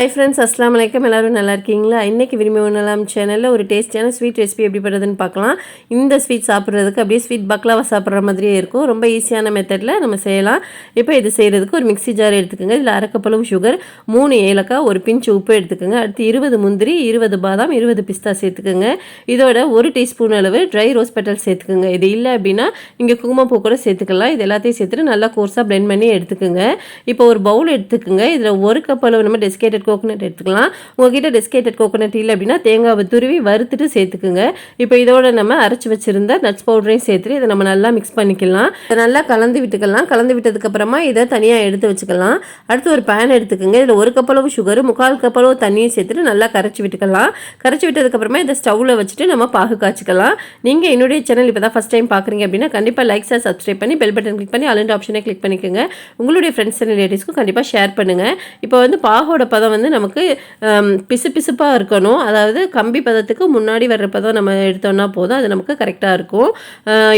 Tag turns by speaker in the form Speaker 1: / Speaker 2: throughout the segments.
Speaker 1: Hi friends அஸ்லாம் வலைக்கம் எல்லோரும் நல்லா இருக்கீங்களா? இன்றைக்கி விரும்பி உணலாம் சேனலில் ஒரு டேஸ்டியான ஸ்வீட் ரெசிபி எப்படி பண்ணுறதுன்னு பார்க்கலாம். இந்த ஸ்வீட் சாப்பிட்றதுக்கு அப்படியே ஸ்வீட் பக்லாவை சாப்பிட்ற மாதிரியே இருக்கும். ரொம்ப ஈஸியான மெத்தடில் நம்ம செய்யலாம். இப்போ இது செய்கிறதுக்கு ஒரு மிக்ஸி ஜார் எடுத்துக்கோங்க. இதில் அரைக்கப்பளவு சுகர் மூணு ஏலக்காய் ஒரு பிஞ்சு உப்பு எடுத்துக்கோங்க. அடுத்து இருபது முந்திரி இருபது பாதாம் இருபது பிஸ்தா சேர்த்துக்கோங்க. இதோட ஒரு டீஸ்பூன் அளவு ட்ரை ரோஸ் பெட்டல் சேர்த்துக்கோங்க. இது இல்லை அப்படின்னா இங்கே குங்குமப்பூ கூட சேர்த்துக்கலாம். இது எல்லாத்தையும் சேர்த்துட்டு நல்லா கோர்ஸாக ப்ளெண்ட் பண்ணி எடுத்துக்கோங்க. இப்போ ஒரு பவுல் எடுத்துக்கோங்க. இதில் ஒரு கப் அளவு நம்ம டெஸ்கேட்டட் கோகோனட் எடுத்துக்கலாம். உங்ககிட்ட டெஸ்கேட்டட் கோகோனட் இல்லை அப்படின்னா தேங்காவை துருவி வறுத்துட்டு சேர்த்துக்குங்க. இப்போ இதோட நம்ம அரைச்சி வச்சுருந்த நட்ஸ் பவுடரையும் சேர்த்துட்டு இதை நம்ம நல்லா மிக்ஸ் பண்ணிக்கலாம். இதை நல்லா கலந்து விட்டுக்கலாம். கலந்து விட்டதுக்கப்புறமா இதை தனியாக எடுத்து வச்சுக்கலாம். அடுத்து ஒரு பேன் எடுத்துக்கோங்க. இதில் ஒரு கப்பளவு சுகர் முக்கால் கப்பளவு தண்ணியும் சேர்த்துட்டு நல்லா கரைச்சி விட்டுக்கலாம். கரைச்சி விட்டதுக்கப்புறமா இதை ஸ்டவ்வில் வச்சுட்டு நம்ம பாகு காய்ச்சிக்கலாம். நீங்கள் என்னுடைய சேனல் இப்போ தான் ஃபஸ்ட் டைம் பார்க்குறீங்க அப்படின்னா கண்டிப்பாக லைக்ஸாக சப்ஸ்கிரைப் பண்ணி பெல் பட்டன் கிளிக் பண்ணி அலண்ட் ஆப்ஷனை கிளிக் பண்ணிக்கோங்க. உங்களுடைய ஃப்ரெண்ட்ஸ் அண்ட் ரிலேட்டிவ்ஸ்க்கும் கண்டிப்பாக ஷேர் பண்ணுங்கள் இப்போ வந்து பாகோட பதம் வந்து நமக்கு பிசு பிசுப்பாக இருக்கணும். அதாவது கம்பி பதத்துக்கு முன்னாடி வர்ற பதம் நம்ம எடுத்தோம்னா போதும். அது நமக்கு கரெக்டாக இருக்கும்.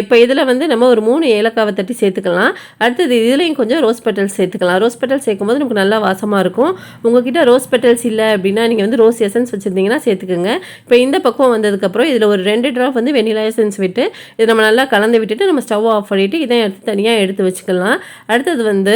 Speaker 1: இப்போ இதில் வந்து நம்ம ஒரு மூணு ஏலக்காவை தட்டி சேர்த்துக்கலாம். அடுத்தது இதுலேயும் கொஞ்சம் ரோஸ் பெட்டல்ஸ் சேர்த்துக்கலாம். ரோஸ் பெட்டல்ஸ் சேர்க்கும் போது நமக்கு நல்லா வாசமாக இருக்கும். உங்ககிட்ட ரோஸ் பெட்டல்ஸ் இல்லை அப்படின்னா நீங்கள் வந்து ரோஸ் எசன்ஸ் வச்சுருந்தீங்கன்னா சேர்த்துக்கோங்க. இப்போ இந்த பக்கம் வந்ததுக்கப்புறம் இதில் ஒரு ரெண்டு ட்ராப் வந்து வெனிலா எசன்ஸ் விட்டு இது நம்ம நல்லா கலந்து விட்டுட்டு நம்ம ஸ்டவ் ஆஃப் பண்ணிவிட்டு இதை எடுத்து தனியாக எடுத்து வச்சுக்கலாம். அடுத்தது வந்து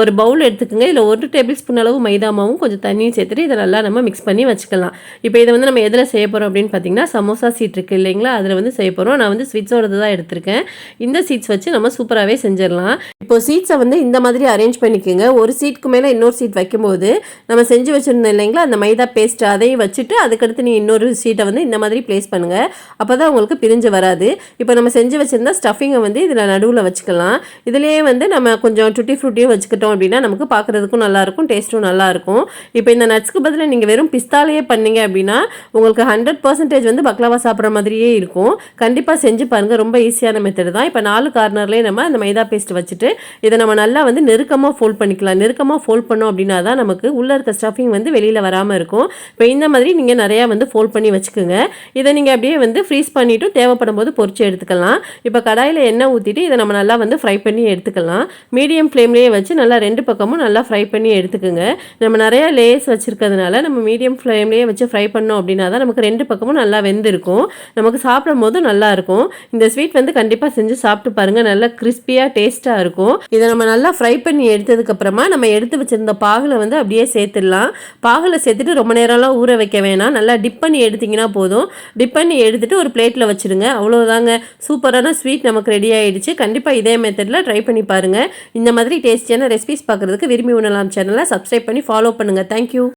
Speaker 1: ஒரு பவுல் எடுத்துக்கோங்க. இதில் ஒரு டேபிள் ஸ்பூன் அளவு மைதா மாவும் கொஞ்சம் தண்ணியும் சேர்த்துட்டு இதை நல்லா நம்ம மிக்ஸ் பண்ணி வச்சுக்கலாம். இப்போ இதை வந்து நம்ம எதில் செய்ய போகிறோம் அப்படின்னு பார்த்தீங்கன்னா சமோசா சீட் இருக்குது இல்லைங்களா? அதில் வந்து செய்ய போகிறோம் நான் வந்து ஸ்வீட்ஸோடது தான் எடுத்திருக்கேன். இந்த சீட்ஸ் வச்சு நம்ம சூப்பராகவே செஞ்சிடலாம். இப்போ சீட்ஸை வந்து இந்த மாதிரி அரேஞ்ச் பண்ணிக்கோங்க. ஒரு சீட்டுக்கு மேலே இன்னொரு சீட் வைக்கும்போது நம்ம செஞ்சு வச்சுருந்தோம் இல்லைங்களா அந்த மைதா பேஸ்ட் அதையும் வச்சுட்டு அதுக்கடுத்து நீ இன்னொரு சீட்டை வந்து இந்த மாதிரி ப்ளேஸ் பண்ணுங்கள் அப்போ தான் உங்களுக்கு பிரிஞ்சு வராது. இப்போ நம்ம செஞ்சு வச்சுருந்தா ஸ்டஃபிங்கை வந்து இதில் நடுவில் வச்சுக்கலாம். இதுலேயே வந்து நம்ம கொஞ்சம் டுட்டி ஃப்ரூட்டியும் வச்சுக்கிட்டோம் அப்படின்னா நமக்கு பார்க்குறதுக்கும் நல்லாயிருக்கும் டேஸ்ட்டும் நல்லாயிருக்கும் இப்போ இந்த நட்ஸ்க்கு பதிலாக நீங்கள் வெறும் பிஸ்தாலேயே பண்ணீங்க அப்படின்னா உங்களுக்கு ஹண்ட்ரட் பர்சன்டேஜ் வந்து பக்லாவா சாப்பிட்ற மாதிரியே இருக்கும். கண்டிப்பாக செஞ்சு பாருங்கள் ரொம்ப ஈஸியான மெத்தடு தான். இப்போ நாலு கார்னர்லேயே நம்ம அந்த மைதா பேஸ்ட் வச்சுட்டு இதை நம்ம நல்லா வந்து நெருக்கமாக ஃபோல்ட் பண்ணிக்கலாம். நெருக்கமாக ஃபோல்ட் பண்ணோம் அப்படின்னா தான் நமக்கு உள்ளே இருக்க ஸ்டஃபிங் வந்து வெளியில் வராமல் இருக்கும். இப்போ இந்த மாதிரி நீங்கள் நிறையா வந்து ஃபோல்ட் பண்ணி வச்சுக்கோங்க. இதை நீங்கள் அப்படியே வந்து ஃப்ரீஸ் பண்ணிவிட்டு தேவைப்படும் போது பொறிச்சு எடுத்துக்கலாம். இப்போ கடாயில் எண்ணெய் ஊற்றிட்டு இதை நம்ம நல்லா வந்து ஃப்ரை பண்ணி எடுத்துக்கலாம். மீடியம் ஃப்ளேம்லேயே வச்சு நல்லா ரெண்டு பக்கமும் நல்லா ஃப்ரை பண்ணி எடுத்துக்கோங்க. நம்ம நிறையா லேஸ் வச்சுருக்கிறதுனால நம்ம மீடியம் ஃப்ளேம்லேயே வச்சு ஃப்ரை பண்ணோம் அப்படின்னா தான் நமக்கு ரெண்டு பக்கமும் நல்லா வெந்திருக்கும். நமக்கு சாப்பிடும் போது நல்லாயிருக்கும் இந்த ஸ்வீட் வந்து கண்டிப்பாக செஞ்சு சாப்பிட்டு பாருங்கள் நல்லா கிறிஸ்பியாக டேஸ்ட்டாக இருக்கும். இதை நம்ம நல்லா ஃப்ரை பண்ணி எடுத்ததுக்கப்புறமா நம்ம எடுத்து வச்சுருந்த பாகில் வந்து அப்படியே சேர்த்துடலாம். பாகில் சேர்த்துட்டு ரொம்ப நேரம்லாம் ஊற வைக்க வேணாம். நல்லா டிப் பண்ணி எடுத்திங்கன்னா போதும். டிப் பண்ணி எடுத்துகிட்டு ஒரு பிளேட்டில் வச்சுருங்க. அவ்வளோதாங்க சூப்பரான ஸ்வீட் நமக்கு ரெடி ஆகிடுச்சு கண்டிப்பாக இதே மெத்தடில் ட்ரை பண்ணி பாருங்கள் இந்த மாதிரி டேஸ்டியான ரெசிபிஸ் பார்க்குறதுக்கு விரும்பி உணலாம் சேனலை சப்ஸ்கிரைப் பண்ணி ஃபாலோ பண்ணுங்கள் தேங்க்யூ you.